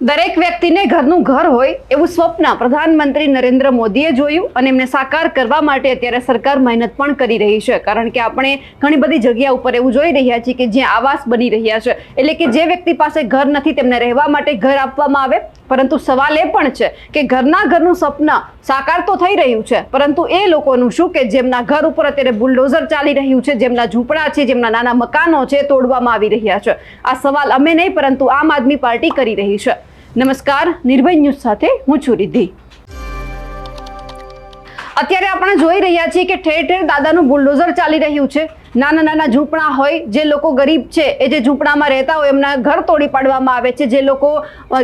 દરેક વ્યક્તિને ઘરનું ઘર હોય એવું સ્વપ્ન પ્રધાનમંત્રી નરેન્દ્ર મોદીએ જોયું અને એમને સાકાર કરવા માટે અત્યારે સરકાર મહેનત પણ કરી રહી છે. કારણ કે આપણે ઘણી બધી જગ્યા ઉપર એવું જોઈ રહ્યા છીએ કે જ્યાં આવાસ બની રહ્યા છે. એટલે કે જે વ્યક્તિ પાસે ઘર નથી, તેમને રહેવા માટે ઘર આપવામાં આવે. પરંતુ સવાલ એ પણ છે કે ઘરના ઘરનું સ્વપ્ન સાકાર તો થઈ રહ્યું છે, પરંતુ એ લોકોનું શું કે જેમના ઘર ઉપર અત્યારે બુલડોઝર ચાલી રહ્યું છે, જેમના ઝૂંપડા છે, જેમના નાના મકાનો છે, તોડવામાં આવી રહ્યા છે. આ સવાલ અમે નહીં, પરંતુ આમ આદમી પાર્ટી કરી રહી છે. નમસ્કાર, નિર્ભય ન્યૂઝ સાથે હું છું રિદ્ધિ. અત્યારે આપણે જોઈ રહ્યા છીએ કે ઠેર ઠેર દાદાનું બુલડોઝર ચાલી રહ્યું છે. નાના નાના ઝૂંપડા હોય, જે લોકો ગરીબ છે, એ જે ઝૂંપડામાં રહેતા હોય, એમના ઘર તોડી પાડવામાં આવે છે, જે લોકો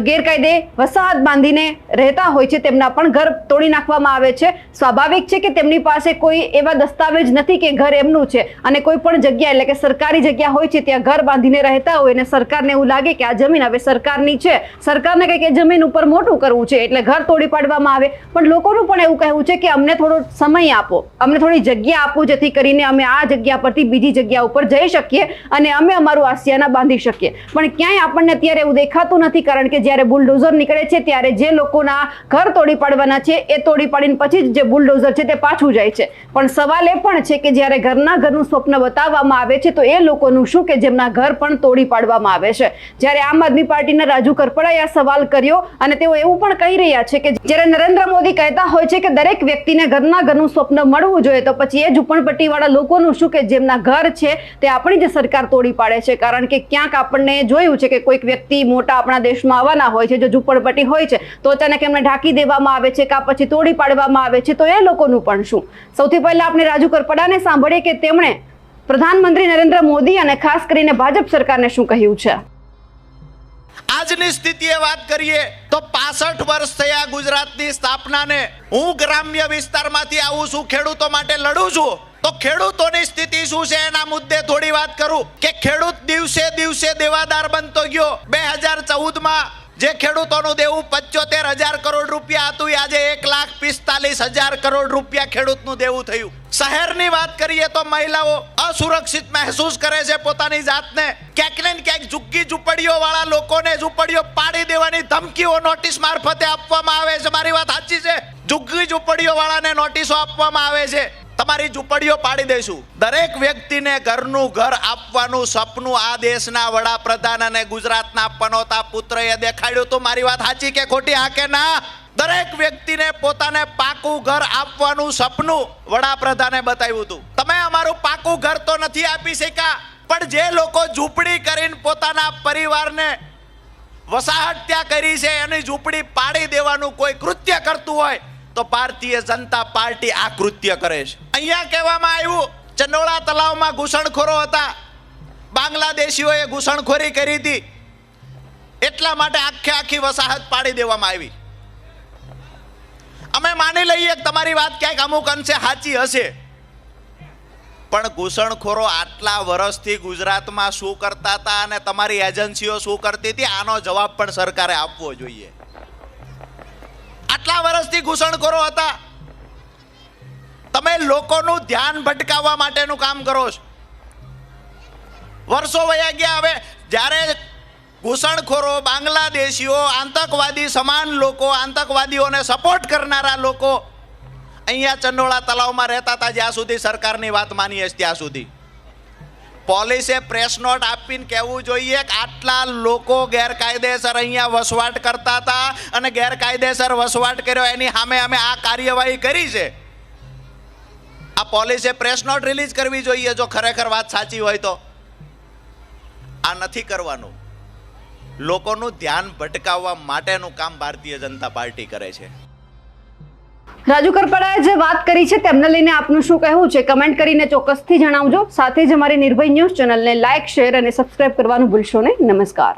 ગેરકાયદે વસાહત બાંધીને રહેતા હોય છે, તેમના પણ ઘર તોડી નાખવામાં આવે છે. સ્વાભાવિક છે કે તેમની પાસે કોઈ એવા દસ્તાવેજ નથી કે ઘર એમનું છે. અને કોઈ પણ જગ્યા, એટલે કે સરકારી જગ્યા હોય છે, ત્યાં ઘર બાંધીને રહેતા હોય, અને સરકારને એવું લાગે કે આ જમીન હવે સરકારની છે. સરકારને કંઈક એ જમીન ઉપર મોટું કરવું છે, એટલે ઘર તોડી પાડવામાં આવે. પણ લોકોનું પણ એવું કહેવું છે કે અમને થોડો સમય આપો. અમને થોડી જગ્યા આપો, જેથી કરીને અમે આ જગ્યા પરથી બીજી જગ્યા ઉપર જઈ શકીએ અને અમે અમારું આસિયાના બાંધી શકીએ. પણ ક્યાંય આપણને અત્યારે એવું દેખાતું નથી કારણ કે જ્યારે બુલડોઝર નીકળે છે ત્યારે જે લોકોના ઘર તોડી પાડવાના છે એ તોડી પાડીને પછી જે બુલડોઝર છે તે પાછું જાય છે. પણ સવાલ એ પણ છે કે જ્યારે ઘરના ઘરનું સ્વપ્ન બતાવવામાં આવે છે તો એ લોકોનું શું કે જેમના ઘર પણ તોડી પાડવામાં આવે છે? જ્યારે આમ આદમી પાર્ટીના રાજુ કરપડાએ આ સવાલ કર્યો અને તેઓ એવું પણ કહી રહ્યા છે કે જ્યારે નરેન્દ્ર મોદી કહેતા હોય છે કે દરેક વ્યક્તિને ઘરના ઘરનું સ્વપ્ન મળવું જોઈએ તો પછી એ ઝુંપડપટ્ટીવાળા લોકોનું શું કે જેમના ઘર છે, તે આપણી જ સરકાર તોડી પાડે છે. કારણ કે ક્યાંક આપણને જોયું છે કે કોઈક વ્યક્તિ મોટા આપણા દેશમાં આવવાના હોય છે, જો ઝૂંપડપટ્ટી હોય છે, તો અચાનક એમને ઢાંકી દેવામાં આવે છે, કાં પછી તોડી પાડવામાં આવે છે, તો એ લોકોનું પણ શું? સૌથી પહેલા આપણે રાજુ કરપડાને સાંભળીએ કે તેમણે પ્રધાનમંત્રી નરેન્દ્ર મોદી અને ખાસ કરીને ભાજપ સરકારને શું કહ્યું છે? આજની સ્થિતિએ વાત કરીએ તો પાસઠ વર્ષ થયા ગુજરાતની સ્થાપનાને. હું ગ્રામ્ય વિસ્તારમાંથી આવું છું, ખેડૂતો માટે લડું છું. તો ખેડૂતોની સ્થિતિ શું છે? એના મુદ્દે થોડી વાત કરું. કે ખેડૂત દિવસે દિવસે દેવાદાર બનતો ગયો. બે હજાર ચૌદમાં જે ખેડૂતોનું દેવું પંચોતેર હજાર કરોડ રૂપિયા હતું આજે એક લાખ પિસ્તાલીસ હજાર કરોડ રૂપિયા ખેડૂતનું દેવું થયું. શહેરની વાત કરીએ તો મહિલાઓ અસુરક્ષિત મહેસૂસ કરે છે પોતાની જાતને. ક્યાંક ને ક્યાંક ઝુગ્ગી ઝુંપડીઓ વાળા લોકોને ઝુંપડીઓ પાડી દેવાની ધમકીઓ નોટિસ મારફતે આપવામાં આવે છે. મારી વાત સાચી છે? ઝુગ્ગી ઝુંપડીઓ વાળાને નોટિસો આપવામાં આવે છે. તમારી ઝૂંપડીઓ પાડી દઈશું. દરેક વ્યક્તિને ઘરનું ઘર આપવાનું સપનું આ દેશના વડાપ્રધાન અને ગુજરાતના પનોતા પુત્રએ દેખાડ્યું તો મારી વાત સાચી કે ખોટી? હા કે ના? દરેક વ્યક્તિને પોતાને પાકું ઘર આપવાનું સપનું વડાપ્રધાને બતાવ્યું હતું. તમે અમારું પાકું ઘર તો નથી આપી શક્યા, પણ જે લોકો ઝૂંપડી કરીને પોતાના પરિવારને વસાહત ત્યાં કરી છે, એની ઝૂંપડી પાડી દેવાનું કોઈ કૃત્ય કરતું હોય તો ભારતીય જનતા પાર્ટી આ કૃત્ય કરે છે. અહીંયા કહેવામાં આવ્યું, ચંડોળા તલાવમાં ઘૂસણખોરો હતા. બાંગ્લાદેશીઓએ ઘૂસણખોરી કરી હતી. એટલા માટે આખે આખી વસાહત પાડી દેવામાં આવી. અમે માની લઈએ કે તમારી વાત ક્યાંક અમુક અંશે સાચી હશે. પણ ઘૂસણખોરો આટલા વર્ષથી ગુજરાતમાં શું કરતા હતા અને તમારી એજન્સીઓ શું કરતી હતી, આનો જવાબ પણ સરકારે આપવો જોઈએ. આટલા વર્ષથી ઘૂસણખોરો હતા. તમે લોકોનું ધ્યાન ભટકાવવા માટેનું કામ કરો છો. વર્ષો વયા ગયા, હવે જ્યારે ઘૂસણખોરો, બાંગ્લાદેશીઓ, આતંકવાદી, સમાન લોકો, આતંકવાદીઓને સપોર્ટ કરનારા લોકો અહીંયા ચંડોળા તલાવમાં રહેતા હતા, જ્યાં સુધી સરકારની વાત માનીએ ત્યાં સુધી. પોલીસે પ્રેસ નોટ આપીને કહેવું જોઈએ કે આટલા લોકો ગેરકાયદેસર અહીંયા વસવાટ કરતા હતા અને ગેરકાયદેસર વસવાટ કર્યો. એની સામે અમે આ કાર્યવાહી કરી છે. આ પોલીસે પ્રેસ નોટ રિલીઝ કરવી જોઈએ જો ખરેખર વાત સાચી હોય તો. આ નથી કરવાનું. લોકોનું ધ્યાન ભટકાવવા માટેનું કામ ભારતીય જનતા પાર્ટી કરે છે. રાજુ કરપડાએ જે વાત કરી છે તેમને લઈને આપનું શું કહેવું છે? કમેન્ટ કરીને ચોક્કસથી જણાવજો. સાથે જ અમારી નિર્ભય ન્યૂઝ ચેનલને લાઇક શેર અને સબસ્ક્રાઇબ કરવાનું ભૂલશો નહીં. નમસ્કાર.